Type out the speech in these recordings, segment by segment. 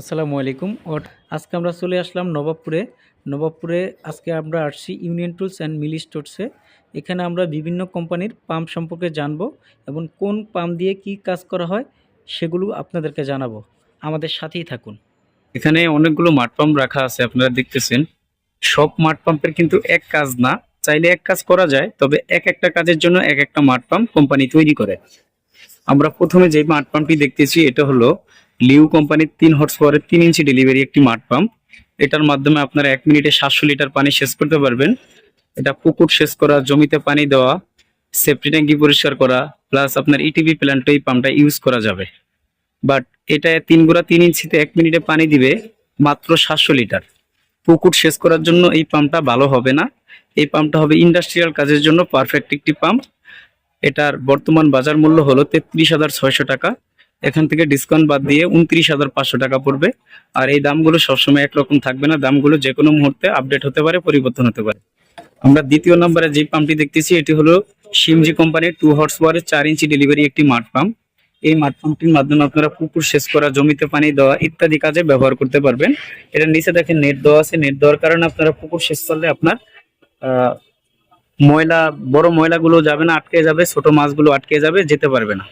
আসসালামু আলাইকুম। আজকে আমরা চলে আসলাম নবাবপুরে। নবাবপুরে আজকে আমরা আসছি ইউনিয়ন টুলস অ্যান্ড মিলি স্টোরসে। এখানে আমরা বিভিন্ন কোম্পানির পাম্প সম্পর্কে জানব এবং কোন পাম্প দিয়ে কি কাজ করা হয় সেগুলো আপনাদেরকে জানাব। আমাদের সাথেই থাকুন। এখানে অনেকগুলো মাঠ পাম্প রাখা আছে, আপনারা দেখতেছেন। সব মাঠ পাম্পের কিন্তু এক কাজ না। চাইলে এক কাজ করা যায়, তবে এক একটা কাজের জন্য এক একটা মাঠ পাম্প কোম্পানি তৈরি করে। আমরা প্রথমে যে মাঠ পাম্পটি দেখতেছি, এটা হলো লিউ কোম্পানির তিন হর্স পাওয়ারের তিন ইঞ্চি ডেলিভারি একটি মাঠ পাম্প এটার মাধ্যমে আপনারা এক মিনিটে সাতশো লিটার পানি শেষ করতে পারবেন। এটা পুকুর শেষ করা, জমিতে পানি দেওয়া সেফটি ট্যাঙ্কি পরিষ্কার করা প্লাস আপনার E ইটিভি প্ল্যান্টে এই পাম্পটা ইউজ করা যাবে। বাট এটা তিন গুড়া তিন ইঞ্চিতে এক মিনিটে পানি দিবে মাত্র সাতশো লিটার। পুকুর শেষ করার জন্য এই পাম্পটা ভালো হবে না। এই পাম্পটা হবে ইন্ডাস্ট্রিয়াল কাজের জন্য পারফেক্ট একটি পাম্প এটার বর্তমান বাজার মূল্য হলো তেত্রিশ হাজার ছয়শো টাকা। এখান থেকে ডিসকাউন্ট বাদ দিয়ে উনত্রিশ হাজার পাঁচশো টাকা পড়বে। আর এই দামগুলো সবসময় একরকম থাকবে না। দামগুলো যে কোনো মুহূর্তে আপডেট হতে পারে, পরিবর্তন হতে পারে। আমরা দ্বিতীয় নম্বরে যে পাম্পটি দেখতেছি, এটি হলো সিমজি কোম্পানির টু হর্স পাওয়ারের চার ইঞ্চি ডেলিভারি একটি মাঠ পাম্প এই মাঠ পাম্পটির মাধ্যমে আপনারা পুকুর সেচ করা, জমিতে পানি দেওয়া ইত্যাদি কাজে ব্যবহার করতে পারবেন। এটার নিচে দেখেন নেট দেওয়া আছে। নেট দেওয়ার কারণে আপনারা পুকুর সেচ করলে আপনার ময়লা, বড় ময়লাগুলো যাবে না, আটকে যাবে। ছোট মাছগুলো আটকে যাবে, যেতে পারবে না।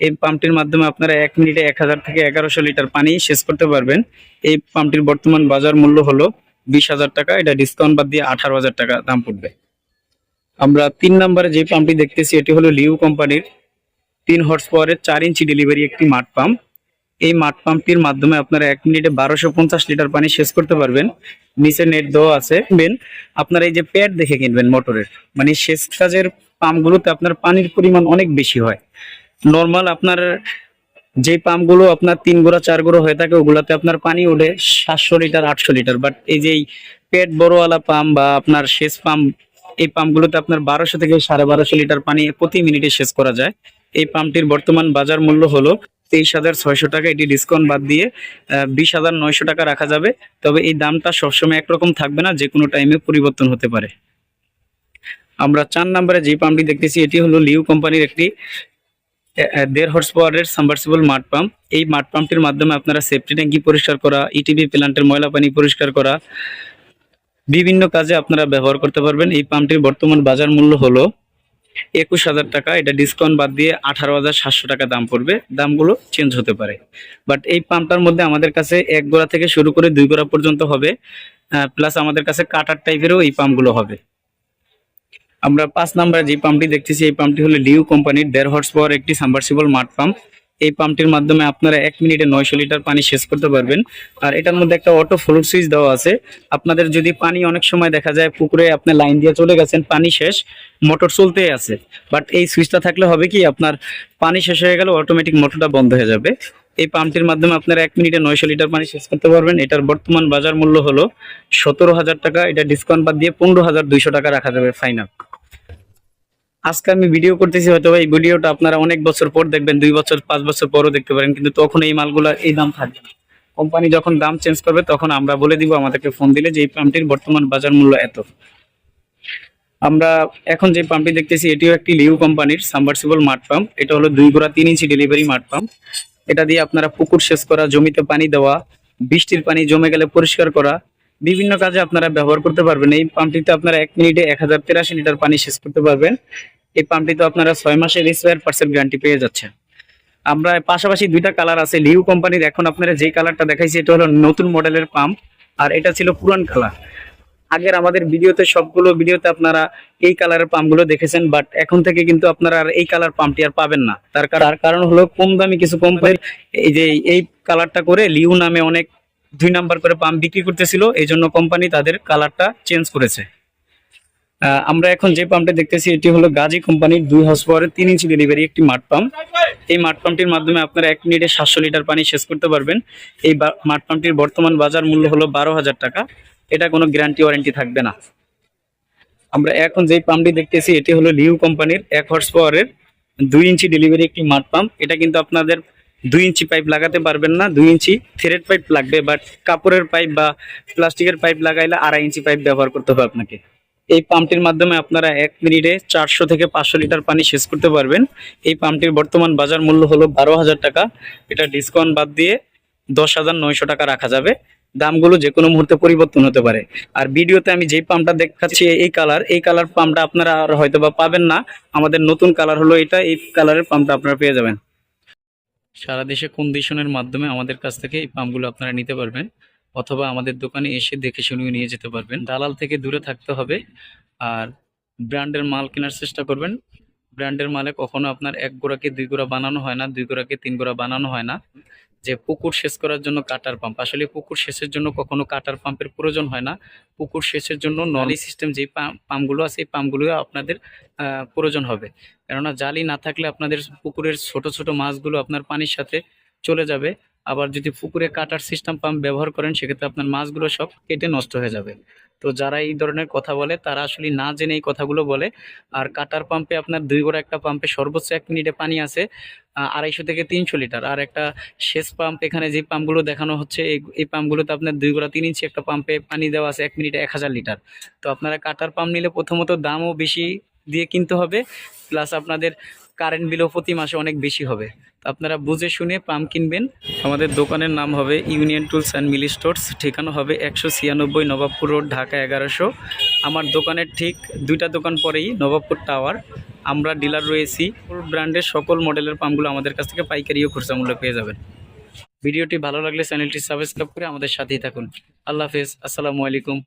এই পাম্পটির মাধ্যমে আপনারা এক মিনিটে এক হাজার থেকে এগারোশো লিটার পানি শেষ করতে পারবেন। এই পাম্পটির বর্তমান বাজার মূল্য হলো বিশ হাজার টাকা। এটা ডিসকাউন্ট বাদ দিয়ে আঠারো হাজার টাকা দাম পড়বে। আমরা তিন নম্বরে যে পাম্পটি দেখতেছি, এটি হলো লিউ কোম্পানির তিন হর্স পাওয়ারের চার ইঞ্চি ডেলিভারি একটি মাঠ পাম্প এই মাঠ পাম্পটির মাধ্যমে আপনারা এক মিনিটে বারোশো পঞ্চাশ লিটার পানি শেষ করতে পারবেন। নিচে নেট দেওয়া আছে। কিনবেন আপনারা এই যে প্যাড দেখে কিনবেন মোটরের মানে শেষ কাজের পাম্পগুলোতে আপনার পানির পরিমাণ অনেক বেশি হয়। নর্মাল আপনার যে পাম্পগুলো আপনার তিন গোড়া, চার গোড়া হয়ে থাকে, ওগুলাতে আপনার পানি ওঠে সাতশো লিটার আটশো লিটার বাট এই যে পেট বড়ওয়ালা পাম্প বা আপনার শেষ পাম্প এই পাম্পগুলোতে আপনার বারোশো থেকে সাড়ে বারোশো লিটার পানি প্রতি মিনিটে শেষ করা যায়। এই পাম্পটির বর্তমান বাজার মূল্য হলো তেইশ হাজার ছয়শো টাকা। এটি ডিসকাউন্ট বাদ দিয়ে বিশ হাজার নয়শো টাকা রাখা যাবে। তবে এই দামটা সবসময় একরকম থাকবে না যে কোনো টাইমে পরিবর্তন হতে পারে। আমরা চার নম্বরে যে পাম্পটি দেখতেছি, এটি হলো লিউ কোম্পানির একটি দেড় হর্স পাওয়ারের সাবমার্সিবল মাঠ পাম্প এই মাঠ পাম্পটির মাধ্যমে আপনারা সেফটি ট্যাঙ্কি পরিষ্কার করা E ইটিভি প্ল্যান্টের ময়লা পানি পরিষ্কার করা, বিভিন্ন কাজে আপনারা ব্যবহার করতে পারবেন। এই পাম্পটির বর্তমান বাজার মূল্য হলো একুশ হাজার টাকা। এটা ডিসকাউন্ট বাদ দিয়ে আঠারো হাজার সাতশো টাকা দাম পড়বে। দামগুলো চেঞ্জ হতে পারে। বাট এই পাম্পটার মধ্যে আমাদের কাছে এক গোড়া থেকে শুরু করে দুই গোড়া পর্যন্ত হবে। প্লাস আমাদের কাছে কাটার টাইপেরও এই পাম্পগুলো হবে। আমরা পাঁচ নাম্বারে যে পাম্পটি দেখতেছি, এই পাম্পটি হলো লিউ কোম্পানির দেড় হর্স পাওয়ার একটি সাবমার্সিবল মাঠ পাম্প। এই পাম্পটির মাধ্যমে আপনারা এক মিনিটে নয়শো লিটার পানি শেষ করতে পারবেন। আর এটার মধ্যে একটা অটো ফ্লোর সুইচ দেওয়া আছে। আপনাদের যদি পানি অনেক সময় দেখা যায় পুকুরে আপনি লাইন দিয়ে চলে গেছেন, পানি শেষ, মোটর চলতেই আছে। বাট এই সুইচটা থাকলে হবে কি, আপনার পানি শেষ হয়ে গেলে অটোমেটিক মোটরটা বন্ধ হয়ে যাবে। এই পাম্পটির মাধ্যমে আপনারা এক মিনিটে নয়শো লিটার পানি শেষ করতে পারবেন। এটার বর্তমান বাজার মূল্য হলো সতেরো হাজার টাকা। এটা ডিসকাউন্ট বাদ দিয়ে পনেরো হাজার দুইশো টাকা রাখা যাবে ফাইনাল আজকে আমি ভিডিও করতেছি, হয়তো এই ভিডিওটা আপনারা অনেক বছর পর দেখবেন, দুই বছর, পাঁচ বছর পরও দেখতে পারেন, কিন্তু তখন এই মালগুলো এই দাম থাকবে না। কোম্পানি যখন দাম চেঞ্জ করবে, তখন আমরা বলে দিব, আমাদেরকে ফোন দিলে যে এই পাম্পটির বর্তমান বাজার মূল্য এত। আমরা এখন যে পাম্পটি দেখতেছি, এটিও একটি লিউ কোম্পানির সাবমার্সিবল মাঠ পাম্প। এটা হলো দুই গোড়া, তিন ইঞ্চি ডেলিভারি মাঠ পাম্প। এটা দিয়ে আপনারা পুকুর সেচ করা, জমিতে পানি দেওয়া, বৃষ্টির পানি জমে গেলে পরিষ্কার করা বিভিন্ন কাজে আপনারা ব্যবহার করতে পারবেন। এই পাম্পটিতে আপনারা এক মিনিটে এক হাজার লিটার পানি শেষ করতে পারবেন। এই পাম্পটিতে আপনারা ছয় মাসের স্পেয়ার পার্সেন্ট গ্যারান্টি পেয়ে যাচ্ছেন। আমরা পাশাপাশি দুইটা কালার আছে লিউ কোম্পানির এখন আপনারা যেই কালারটা দেখাইছি, এটা হলো নতুন মডেলের পাম্প আর এটা ছিল পুরান কালার আগের আমাদের ভিডিওতে সবগুলো ভিডিওতে আপনারা এই কালারের পাম্পগুলো দেখেছেন বাট এখন থেকে কিন্তু আপনারা আর এই কালার পাম্পটি আর পাবেন না। তার কারণ হলো কম দামি কিছু কোম্পানির এই যে এই কালারটা করে লিউ নামে অনেক দুই নাম্বার করে পাম্প বিক্রি করতেছিল এই জন্য কোম্পানি তাদের কালারটা চেঞ্জ করেছে। আমরা এখন যে পাম্পটা দেখতেছি, এটি হলো গাজী কোম্পানির দুই হর্স পাওয়ারের তিন ইঞ্চি ডেলিভারি একটি মাঠ পাম্প। এই মাঠ পাম্পটির মাধ্যমে আপনারা এক মিনিটে সাতশো লিটার পানি শেষ করতে পারবেন। এই মাঠ পাম্পটির বর্তমান বাজার মূল্য হলো বারো হাজার টাকা। এটা কোনো গ্যারান্টি ওয়ারেন্টি থাকবে না। আমরা এখন যেই পাম্পটি দেখতেছি, এটি হলো লিউ কোম্পানির এক হর্স পাওয়ারের দুই ইঞ্চি ডেলিভারি একটি মাঠ পাম্প। এটা কিন্তু আপনাদের দুই ইঞ্চি পাইপ লাগাতে পারবেন না, দুই ইঞ্চি থ্রেড পাইপ লাগবে বাট কাপড়ের পাইপ বা প্লাস্টিকের পাইপ লাগাইলে আড়াই ইঞ্চি পাইপ ব্যবহার করতে হবে আপনাকে। এই পাম্পটির মাধ্যমে আপনারা এক মিনিটে চারশো থেকে পাঁচশো লিটার পানি শেষ করতে পারবেন। এই পাম্পটির বর্তমান বাজার মূল্য হলো বারো হাজার টাকা। এটা ডিসকাউন্ট বাদ দিয়ে দশ হাজার নয়শো টাকা রাখা যাবে। দামগুলো যে কোনো মুহূর্তে পরিবর্তন হতে পারে। আর ভিডিওতে আমি যেই পাম্পটা দেখাচ্ছি, এই কালার এই কালার পাম্পটা আপনারা আর হয়তো বা পাবেন না। আমাদের নতুন কালার হলো এটা, এই কালারের পাম্পটা আপনারা পেয়ে যাবেন। সারা দেশে কন্ডিশনের মাধ্যমে আমাদের কাছ থেকে এই পাম্পগুলো আপনারা নিতে পারবেন? অথবা আমাদের দোকানে এসে দেখে শুনিয়ে নিয়ে যেতে পারবেন। দালাল থেকে দূরে থাকতে হবে। আর ব্র্যান্ডের মাল কেনার চেষ্টা করবেন। ব্র্যান্ডের মালে কখনো আপনার এক গোড়াকে দুই গোড়া বানানো হয় না, দুই গোড়াকে তিন গোড়া বানানো হয় না। যে পুকুর সেচ করার জন্য কাটার পাম্প আসলে পুকুর সেচের জন্য কখনো কাটার পাম্পের প্রয়োজন হয় না। পুকুর সেচের জন্য নলি সিস্টেম যে পাম্পগুলো আছে এই পাম্পগুলো আপনাদের প্রয়োজন হবে। কেননা জালি না থাকলে আপনাদের পুকুরের ছোট ছোট মাছগুলো আপনার পানির সাথে চলে যাবে। আবার যদি পুকুরে কাটার সিস্টেম পাম্প ব্যবহার করেন সেক্ষেত্রে আপনার মাছগুলো সব কেটে নষ্ট হয়ে যাবে। তো যারা এই ধরনের কথা বলে, তারা আসলে না জেনে এই কথাগুলো বলে। আর কাটার পাম্পে আপনার দুই গোড়া একটা পাম্পে সর্বোচ্চ এক মিনিটে পানি আছে আড়াইশো থেকে তিনশো লিটার। আর একটা শেষ পাম্প এখানে যে পাম্পগুলো দেখানো হচ্ছে, এই এই পাম্পগুলোতে আপনার দুই গোড়া তিন ইঞ্চি একটা পাম্পে পানি দেওয়া আছে এক মিনিটে এক হাজার লিটার। তো আপনারা কাটার পাম্প নিলে প্রথমত দামও বেশি দিয়ে কিনতে হবে, প্লাস আপনাদের কারেন্ট বিলও প্রতি মাসে অনেক বেশি হবে। তো আপনারা বুঝে শুনে পাম্প কিনবেন। আমাদের দোকানের নাম হবে union tools and Mili stores ঠিকানা হবে একশো ছিয়ানব্বই নবাবপুর রোড, ঢাকা এগারোশো। আমার দোকানের ঠিক দুইটা দোকান পরেই নবাবপুর টাওয়ার। আমরা ডিলার রয়েছি। ব্র্যান্ডের সকল মডেলের পাম্পগুলো আমাদের কাছ থেকে পাইকারিও খুচরা মূল্যে পেয়ে যাবেন। ভিডিওটি ভালো লাগলে চ্যানেলটি সাবস্ক্রাইব করে আমাদের সাথেই থাকুন। আল্লাহ হাফেজ। আসসালামু আলাইকুম।